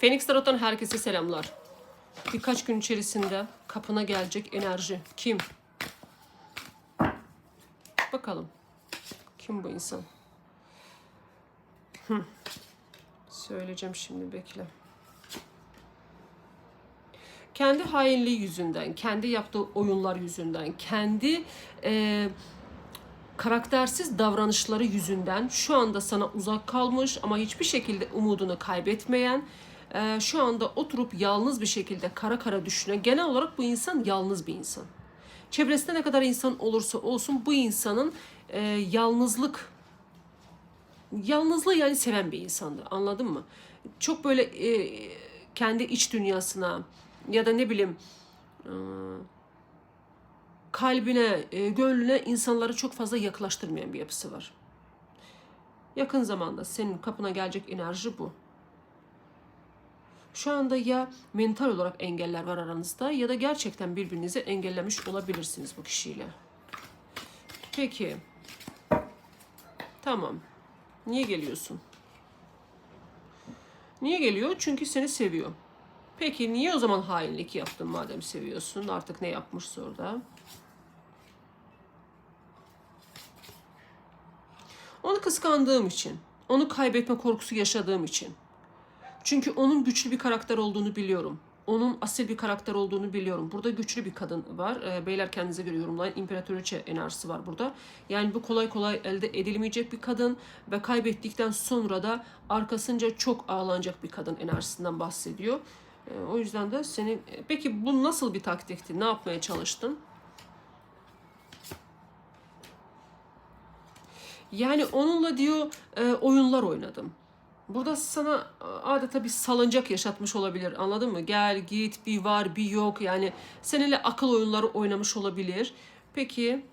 Phoenix Tarot'tan herkese selamlar. Birkaç gün içerisinde kapına gelecek enerji. Kim? Bakalım. Kim bu insan? Hı. Söyleyeceğim şimdi bekle. Kendi hainliği yüzünden, kendi yaptığı oyunlar yüzünden, kendi e, karaktersiz davranışları yüzünden şu anda sana uzak kalmış ama hiçbir şekilde umudunu kaybetmeyen, e, şu anda oturup yalnız bir şekilde kara kara düşünen, genel olarak bu insan yalnız bir insan. Çevresinde ne kadar insan olursa olsun bu insanın e, yalnızlık yalnızlığı yani seven bir insandı. Anladın mı? Çok böyle e, kendi iç dünyasına ya da ne bileyim e, kalbine, e, gönlüne insanları çok fazla yaklaştırmayan bir yapısı var. Yakın zamanda senin kapına gelecek enerji bu. Şu anda ya mental olarak engeller var aranızda ya da gerçekten birbirinizi engellemiş olabilirsiniz bu kişiyle. Peki. Tamam. Niye geliyorsun? Niye geliyor? Çünkü seni seviyor. Peki niye o zaman hainlik yaptın madem seviyorsun? Artık ne yapmışsa orada? Onu kıskandığım için, onu kaybetme korkusu yaşadığım için. Çünkü onun güçlü bir karakter olduğunu biliyorum. Onun asil bir karakter olduğunu biliyorum. Burada güçlü bir kadın var. E, beyler kendinize göre yorumlayın. İmparatoriçe enerjisi var burada. Yani bu kolay kolay elde edilmeyecek bir kadın ve kaybettikten sonra da arkasınca çok ağlanacak bir kadın enerjisinden bahsediyor. E, o yüzden de senin... Peki bu nasıl bir taktikti? Ne yapmaya çalıştın? Yani onunla diyor e, oyunlar oynadım. Burada sana adeta bir salıncak yaşatmış olabilir. Anladın mı? Gel git bir var bir yok. Yani seninle akıl oyunları oynamış olabilir. Peki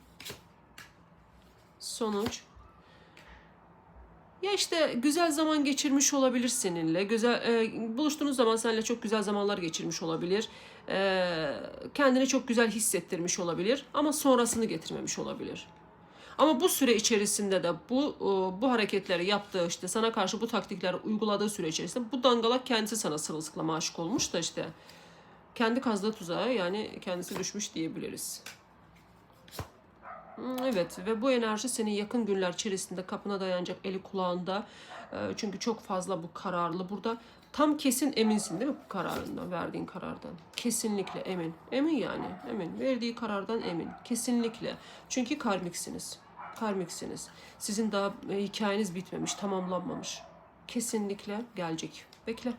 sonuç ya işte güzel zaman geçirmiş olabilir seninle. Güzel e, buluştuğunuz zaman seninle çok güzel zamanlar geçirmiş olabilir. E, kendini çok güzel hissettirmiş olabilir ama sonrasını getirmemiş olabilir. Ama bu süre içerisinde de bu e, bu hareketleri yaptığı işte sana karşı bu taktikleri uyguladığı süre içerisinde bu dangalak kendisi sana sırılsıklama aşık olmuş da işte kendi kazdığı tuzağa yani kendisi düşmüş diyebiliriz. Evet ve bu enerji senin yakın günler içerisinde kapına dayanacak eli kulağında. E, Çünkü çok fazla bu kararlı burada. Tam kesin eminsin değil mi bu kararından, verdiğin karardan? Kesinlikle emin. Emin yani, emin. Verdiği karardan emin. Kesinlikle. Çünkü karmiksiniz. Karmiksiniz. Sizin daha e, hikayeniz bitmemiş, tamamlanmamış. Kesinlikle gelecek. Bekle.